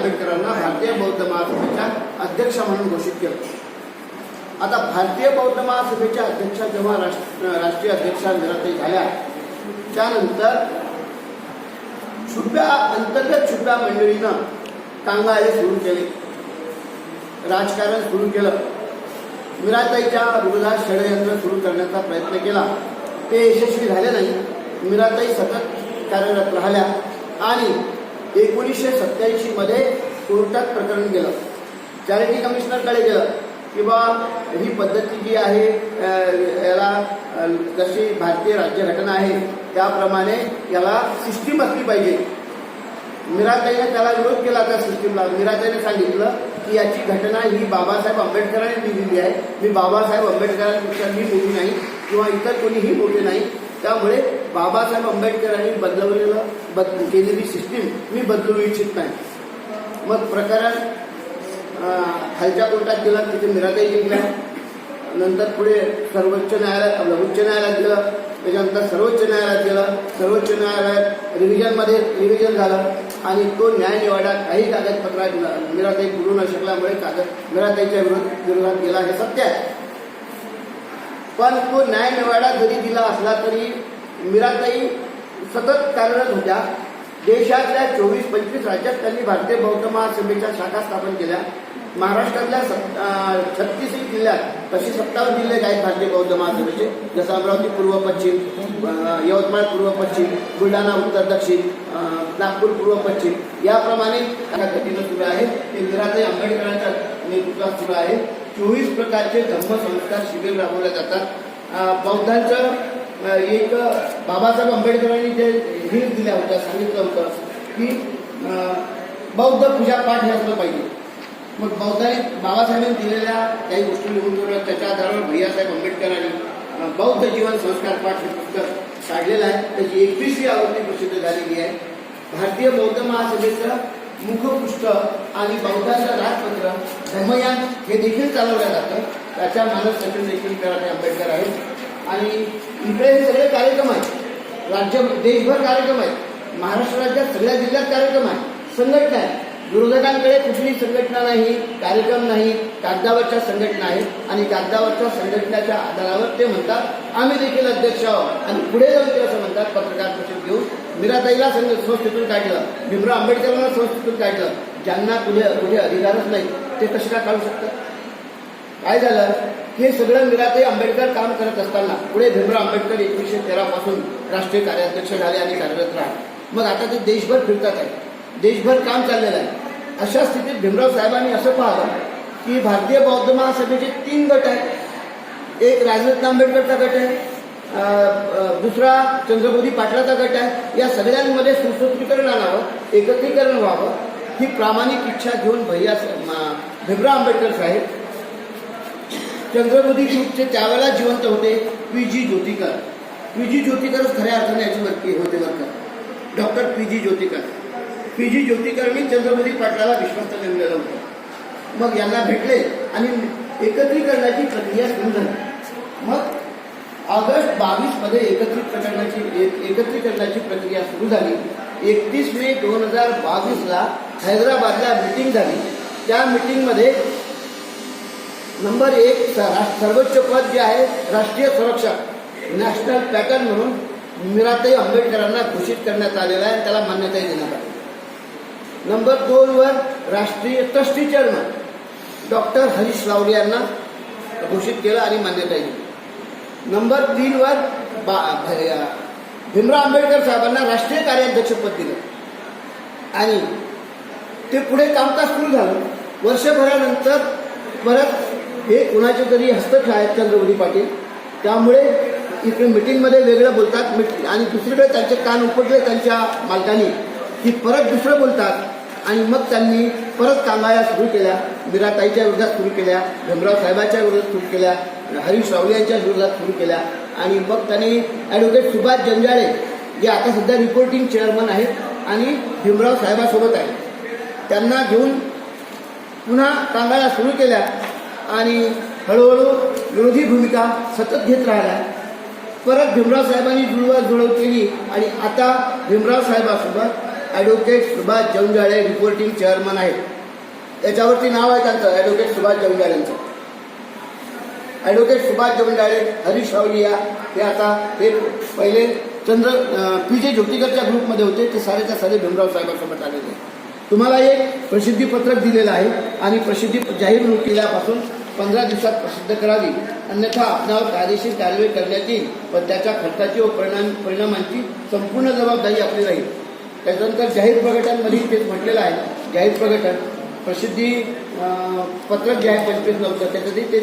आंबेडकरांना भारतीय बौद्ध महासभेच्या अध्यक्ष म्हणून घोषित केलं. आता भारतीय बौद्ध महासभेच्या अध्यक्षा जेव्हा राष्ट्र राष्ट्रीय अध्यक्षा निराताई झाल्या त्यानंतर छुप्या अंतर्गत छुप्या मंडळीनं कांगा हे सुरू केले. राजकारण सुरू केलं. मीराताईच्या विरोधात षडयंत्र सुरू करण्याचा प्रयत्न केला. ते यशस्वी झाले नाही. मीराताई सतत कार्यरत राहिल्या आणि एकोणीसशे सत्याऐंशी मध्ये कोर्टात प्रकरण गेलं चॅरिटी कमिशनरकडे गेलं किंवा ही पद्धती जी आहे याला जशी भारतीय राज्यघटना आहे त्याप्रमाणे याला सिस्टीम असली पाहिजे. मीराताईने त्याला विरोध केला त्या सिस्टीमला मीराताईने सांगितलं की याची घटना ही बाबासाहेब आंबेडकरांनी लिहिलेली आहे. मी बाबासाहेब आंबेडकरांपेक्षा मी मोठी नाही किंवा इतर कोणीही मोठे नाही. त्यामुळे बाबासाहेब आंबेडकरांनी बदलवलेलं बद केलेली सिस्टीम मी बदलू इच्छित नाही. मग प्रकरण खालच्या कोर्टात गेलं तिथे मिराताई जिंकल्या. नंतर पुढे सर्वोच्च न्यायालयात उच्च न्यायालयात गेलं. त्याच्यानंतर सर्वोच्च न्यायालयात गेलं. सर्वोच्च न्यायालयात रिव्हिजनमध्ये रिव्हिजन झालं. आणि तो न्याय निवाडा काही कागदपत्रात मिराताई पुरू न शकल्यामुळे कागद मिराताईच्या विरोध विरोधात गेला हे सत्य आहे. पण तो न्याय निवाडा जरी दिला असला तरी मीराताई सतत कार्यरत होत्या. देशातल्या चोवीस पंचवीस राज्यात त्यांनी भारतीय बौद्ध महासभेच्या शाखा स्थापन केल्या. महाराष्ट्रातल्या छत्तीस जिल्ह्यात तसे सत्तावन्न जिल्हे आहेत भारतीय बौद्ध महासभेचे. जसं अमरावती पूर्व पश्चिम यवतमाळ पूर्व पश्चिम बुलढाणा उत्तर दक्षिण नागपूर पूर्व पश्चिम. याप्रमाणे गतीनं सुरू आहे. ते मीराताई आंबेडकरांच्या नेतृत्वात सुरू आहे. चोवीस प्रकारचे धर्मसंस्कार शिबिर राबवले जातात. बौद्धांचं एक बाबासाहेब आंबेडकरांनी जे हे दिल्या होत्या सांगितलं होतं की बौद्ध पूजा पाठ हे असलं पाहिजे. मग बौद्धांनी बाबासाहेबांनी दिलेल्या काही गोष्टी लिहून ठेवल्या त्याच्या आधारावर भैयासाहेब आंबेडकरांनी बौद्ध जीवन संस्कार पाठ हे पुस्तक काढलेलं आहे. त्याची एकवीसवी आवृत्ती प्रसिद्ध झालेली आहे. भारतीय बौद्ध महासभेचं मुखपृष्ठ आणि बौद्धाचं राजपत्र धर्मयान हे देखील चालवलं जातं. त्याच्या मानस सचिव देखील कराटे आंबेडकर आहेत. आणि इकडे हे सगळे कार्यक्रम आहेत. राज्य देशभर कार्यक्रम आहेत. महाराष्ट्र राज्यात सगळ्या जिल्ह्यात कार्यक्रम आहे संघटना आहे विरोधकांकडे कुठली संघटना नाही कार्यक्रम नाही कागदावरच्या संघटना आहेत. आणि कागदावरच्या संघटनेच्या आधारावर ते म्हणतात आम्ही देखील अध्यक्ष आहोत. आणि पुढे जाऊन ते असं म्हणतात पत्रकार परिषद घेऊन. मीराताईला संघ संस्थेतून काढलं. भीमराव आंबेडकरांना संस्थेतून काढलं. ज्यांना कुठे कुठे अधिकारच नाही ते कसे काय काढू शकतात? काय झालं? हे सगळं मीराताई आंबेडकर काम करत असताना. पुढे भीमराव आंबेडकर एकोणीसशे तेरा पासून राष्ट्रीय कार्याध्यक्ष झाले आणि कार्यरत राहिले मग आता ते देशभर फिरतात आहे. देशभर काम चाललेलं आहे. अशा स्थितीत भीमराव साहेबांनी असं पाहिलं की भारतीय बौद्ध महासभेचे तीन गट आहेत. एक राजरत्न आंबेडकरचा गट आहे. दुसरा चंद्रबोधी पाटलाचा गट आहे. या सगळ्यांमध्ये सुसूत्रीकरण आणावं एकत्रीकरण व्हावं ही प्रामाणिक इच्छा घेऊन भैया भीमराव आंबेडकर साहेब चंद्रबोधी शूटचे त्यावेळेला जिवंत होते पी जी ज्योतिकर. पी जी ज्योतिकरच खऱ्या अर्थाने याची वर्की होते worker doctor P G Jyotikar. P G ज्योतिकरनी Chandrabodhi पाटलाला विश्वस्त नेमलेलं होतं. मग यांना भेटले आणि एकत्रीकरणाची प्रक्रिया सुरू झाली. मग ऑगस्ट बावीसमध्ये एकत्रित प्रकरणाची एक- एकत्रीकरणाची प्रक्रिया सुरू झाली. एकतीस मे दोन हजार बावीसला हैदराबादला मीटिंग झाली. त्या मीटिंगमध्ये नंबर एक स- सर्वोच्च पद जे आहे राष्ट्रीय सुरक्षा. नॅशनल पॅटर्न म्हणून मीराताई आंबेडकरांना घोषित करण्यात आलेला आहे त्याला मान्यताही देण्यात आली. नंबर दोन वर राष्ट्रीय trustee chairman doctor Harish Lawade यांना घोषित केलं आणि मान्यताही दिली. नंबर तीन वर बा भीमराव आंबेडकर साहेबांना राष्ट्रीय कार्याध्यक्षपद दिलं. आणि ते पुढे कामकाज सुरू झालं. वर्षभरानंतर परत हे कुणाचे तरी हस्तक आहेत चंद्रबोधी पाटील? त्यामुळे इकडे मिटिंगमध्ये वेगळं बोलतात. मिटिंग आणि दुसरीकडे त्यांचे कान उपटले त्यांच्या मालकांनी. की परत दुसरं बोलतात. आणि मग त्यांनी परत कांगाया सुरू केल्या. मिराताईच्या विरोधात सुरू केल्या. भीमराव साहेबांच्या विरोधात सुरू केल्या. हरीश रावले यांच्या विरोधात सुरू केल्या. आणि मग त्यांनी ॲडव्होकेट सुभाष जंजाळे जे आता सध्या रिपोर्टिंग चेअरमन आहेत आणि भीमराव साहेबासोबत आहेत. त्यांना घेऊन पुन्हा कांगाया सुरू केल्या. आणि हळूहळू विरोधी भूमिका सतत घेत राहिल्या परत भीमराव साहेबांनी जुळवा जुळव केली आणि आता Bhimrao साहेबासोबत advocate Subhash Jawanjale reporting chairman आहेत. याच्यावरती नाव आहे त्यांचं ॲडव्होकेट सुभाष जवंजाळेंचं ॲडव्होकेट सुभाष जवंजाळे हरीश रावलिया हे आता हे पहिले चंद्र पी जे ज्योतिकरच्या ग्रुपमध्ये होते ते सारेच्या सारे भीमराव साहेबांसोबत आलेले तुम्हाला एक प्रसिद्धीपत्रक दिलेलं आहे आणि प्रसिद्धी जाहीर केल्यापासून पंधरा दिवसात प्रसिद्ध करावी. अन्यथा आपणावर कायदेशीर कारवाई करण्यात येईल व त्याच्या खर्चाची व परिणाम परिणामांची संपूर्ण जबाबदारी आपली राहील. त्याच्यानंतर जाहीर प्रकटनामध्ये तेच म्हटलेलं आहे. जाहीर प्रकटन प्रसिद्धी पत्रक जे आहे पंचवीस नव्हतं त्याच्यासाठी ते